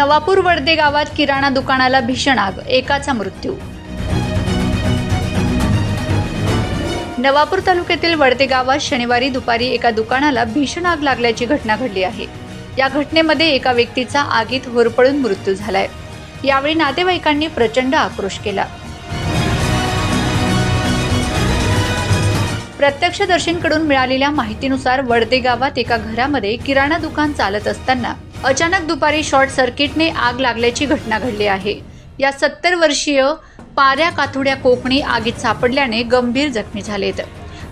नवापूर वडदे गावात किराणा दुकानाला भीषण आग एकाचा मृत्यू. नवापूर तालुक्यातील वडदे गावात शनिवारी दुपारी एका दुकानाला भीषण आग लागल्याची घटना घडली आहे. या घटनेमध्ये एका व्यक्तीचा आगीत होरपळून मृत्यू झालाय. यावेळी नातेवाईकांनी प्रचंड आक्रोश केला. प्रत्यक्षदर्शींकडून मिळालेल्या माहितीनुसार वडदे गावात एका घरामध्ये किराणा दुकान चालत असताना अचानक दुपारी शॉर्ट सर्किटने आग लागल्याची घटना घडली आहे. या सत्तर वर्षीय पाऱ्या काथोड्या कोकणी आगीत सापडल्याने गंभीर जखमी झालेत.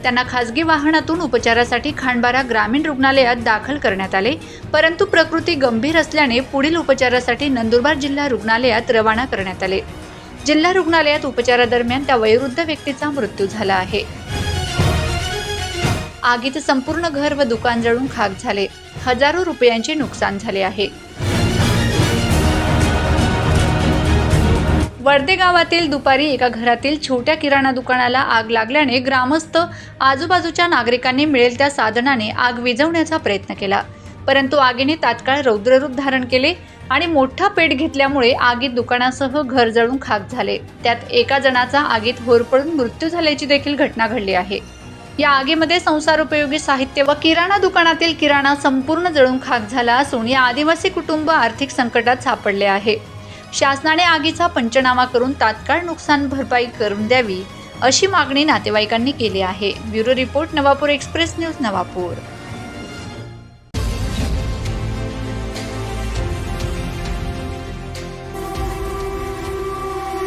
त्यांना खासगी वाहनातून उपचारासाठी खांडबारा ग्रामीण रुग्णालयात दाखल करण्यात आले परंतु प्रकृती गंभीर असल्याने पुढील उपचारासाठी नंदुरबार जिल्हा रुग्णालयात रवाना करण्यात आले. जिल्हा रुग्णालयात उपचारादरम्यान त्या वयोवृद्ध व्यक्तीचा मृत्यू झाला आहे. आगीत संपूर्ण घर व दुकान जळून खाक झाले. हजारो रुपयांचे नुकसान झाले आहे. वर्दे गावातील दुपारी एका घरातील छोट्या किराणा दुकानाला आग लागल्याने ग्रामस्थ आजूबाजूच्या नागरिकांनी मिळेल त्या साधनाने आग विझवण्याचा प्रयत्न केला. परंतु आगीने तात्काळ रौद्ररूप धारण केले आणि मोठा पेट घेतल्यामुळे आगीत दुकानासह घर जळून खाक झाले. त्यात एका जणाचा आगीत होरपडून मृत्यू झाल्याची देखील घटना घडली आहे. या आगीमध्ये संसारोपयोगी साहित्य व किराणा दुकानातील किराणा संपूर्ण जळून खाक झाला असून या आदिवासी कुटुंब आर्थिक संकटात सापडले आहे. शासनाने आगीचा पंचनामा करून तात्काळ नुकसान भरपाई करून द्यावी अशी मागणी नातेवाईकांनी केली आहे. Bureau report Navapur express news Navapur.